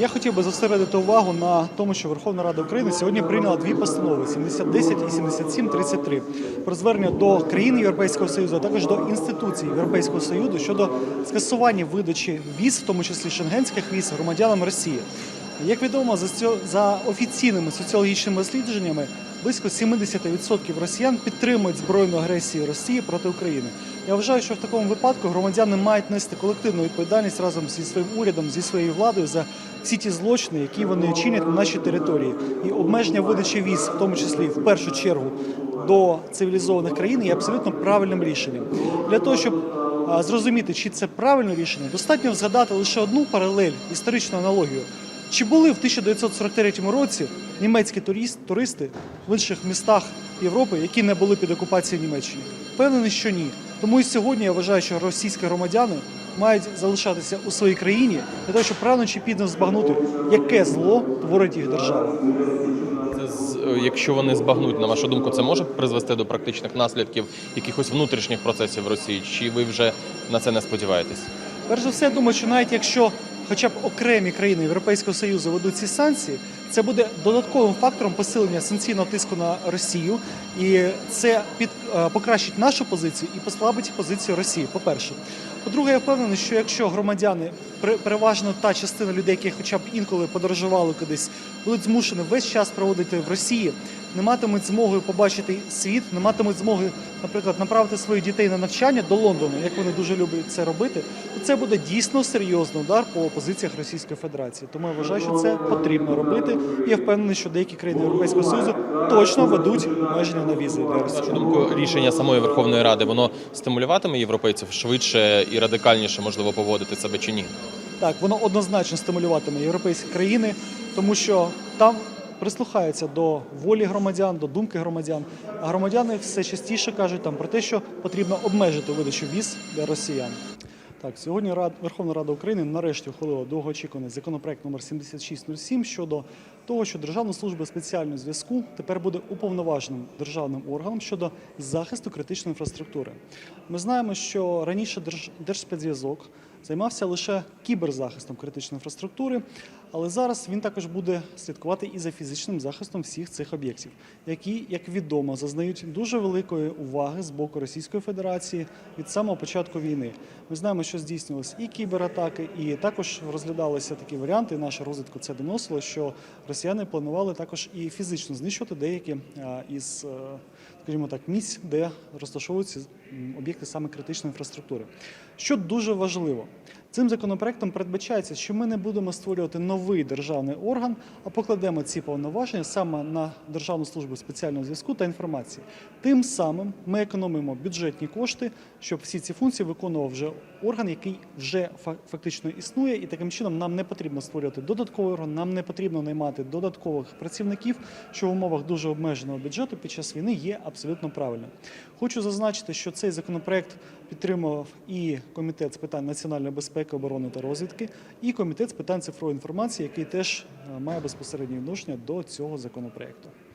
Я хотів би зосередити увагу на тому, що Верховна Рада України сьогодні прийняла дві постанови 7010 і 7733 про звернення до країн Європейського Союзу, а також до інституцій Європейського Союзу щодо скасування видачі віз, в тому числі шенгенських віз, громадянам Росії. Як відомо, за, офіційними соціологічними дослідженнями близько 70% росіян підтримують збройну агресію Росії проти України. Я вважаю, що в такому випадку громадяни мають нести колективну відповідальність разом зі своїм урядом, зі своєю владою за всі ті злочини, які вони чинять на нашій території, і обмеження видачі віз, в тому числі в першу чергу до цивілізованих країн, є абсолютно правильним рішенням. Для того щоб зрозуміти, чи це правильне рішення, достатньо згадати лише одну паралель, історичну аналогію. Чи були в 1943 році німецькі туристи в інших містах Європи, які не були під окупацією Німеччини? Впевнений, що ні. Тому і сьогодні я вважаю, що російські громадяни мають залишатися у своїй країні для того, щоб рано чи пізно збагнути, яке зло творить їх держава. Е, якщо вони збагнуть, на вашу думку, це може призвести до практичних наслідків якихось внутрішніх процесів в Росії? Чи ви вже на це не сподіваєтесь? Перш за все, я думаю, що навіть якщо хоча б окремі країни Європейського Союзу ведуть ці санкції, це буде додатковим фактором посилення санкційного тиску на Росію, і це під е, покращить нашу позицію і послабить позицію Росії. По-перше, по-друге, я впевнений, що якщо громадяни, переважно та частина людей, які хоча б інколи подорожували кудись, будуть змушені весь час проводити в Росії, не матимуть змоги побачити світ, не матимуть змоги, наприклад, направити своїх дітей на навчання до Лондону, як вони дуже люблять це робити, то це буде дійсно серйозний удар по позиціях Російської Федерації. Тому я вважаю, що це потрібно робити. І я впевнений, що деякі країни Європейського Союзу точно ведуть обмеження на візи для Росії. думку, рішення самої Верховної Ради воно стимулюватиме європейців швидше і радикальніше можливо поводити себе чи ні? Так, воно однозначно стимулюватиме європейські країни, тому що там прислухаються до волі громадян, до думки громадян. А громадяни все частіше кажуть там про те, що потрібно обмежити видачу віз для росіян. Так, сьогодні Рад, Верховна Рада України нарешті ухвалила довгоочікуваний законопроект номер 7607 щодо того, що Державна служба спеціального зв'язку тепер буде уповноваженим державним органом щодо захисту критичної інфраструктури. Ми знаємо, що раніше Держ- Держспецзв'язок займався лише кіберзахистом критичної інфраструктури, але зараз він також буде слідкувати і за фізичним захистом всіх цих об'єктів, які, як відомо, зазнають дуже великої уваги з боку Російської Федерації від самого початку війни. Ми знаємо, що здійснювалися і кібератаки, і також розглядалися такі варіанти. Наша розвідка це доносила, що росіяни планували також і фізично знищувати деякі із, е, скажімо так, місць, де розташовуються об'єкти саме критичної інфраструктури. Що дуже важливо, цим законопроектом передбачається, що ми не будемо створювати новий державний орган, а покладемо ці повноваження саме на Державну службу спеціального зв'язку та інформації. Тим самим ми економимо бюджетні кошти, щоб всі ці функції виконував вже орган, який вже фактично існує, і таким чином нам не потрібно створювати додатковий орган, нам не потрібно наймати додаткових працівників, що в умовах дуже обмеженого бюджету під час війни є абсолютно правильним. Хочу зазначити, що цей законопроект підтримував і комітет з питань національної безпеки, оборони та розвідки, і комітет з питань цифрової інформації, який теж е, має безпосереднє відношення до цього законопроекту.